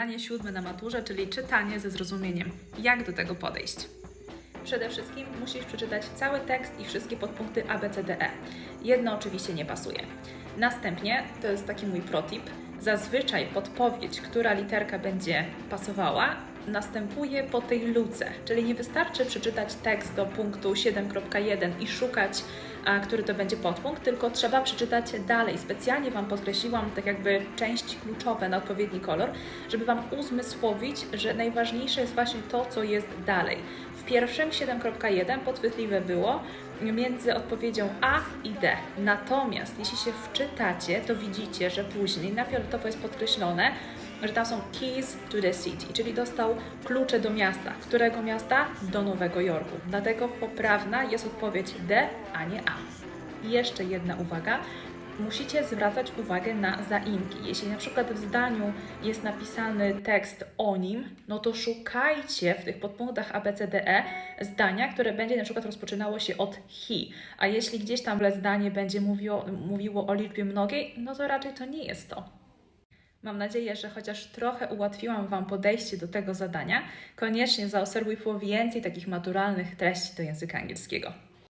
Zadanie siódme na maturze, czyli czytanie ze zrozumieniem. Jak do tego podejść? Przede wszystkim musisz przeczytać cały tekst i wszystkie podpunkty A, B, C, D, E. Jedno oczywiście nie pasuje. Następnie, to jest taki mój protip, zazwyczaj podpowiedź, która literka będzie pasowała, następuje po tej luce, czyli nie wystarczy przeczytać tekst do punktu 7.1 i szukać, a, który to będzie podpunkt, tylko trzeba przeczytać dalej. Specjalnie Wam podkreśliłam tak jakby części kluczowe na odpowiedni kolor, żeby Wam uzmysłowić, że najważniejsze jest właśnie to, co jest dalej. W pierwszym 7.1 podchwytliwe było między odpowiedzią A i D. Natomiast jeśli się wczytacie, to widzicie, że później na fioletowo jest podkreślone, że tam są keys to the city, czyli dostał klucze do miasta. Którego miasta? Do Nowego Jorku. Dlatego poprawna jest odpowiedź D, a nie A. Jeszcze jedna uwaga. Musicie zwracać uwagę na zaimki. Jeśli na przykład w zdaniu jest napisany tekst o nim, no to szukajcie w tych podpunktach A, B, C, D, E zdania, które będzie na przykład rozpoczynało się od he. A jeśli gdzieś tam zdanie będzie mówiło, mówiło o liczbie mnogiej, no to raczej to nie jest to. Mam nadzieję, że chociaż trochę ułatwiłam Wam podejście do tego zadania. Koniecznie zaobserwuj po więcej takich maturalnych treści do języka angielskiego.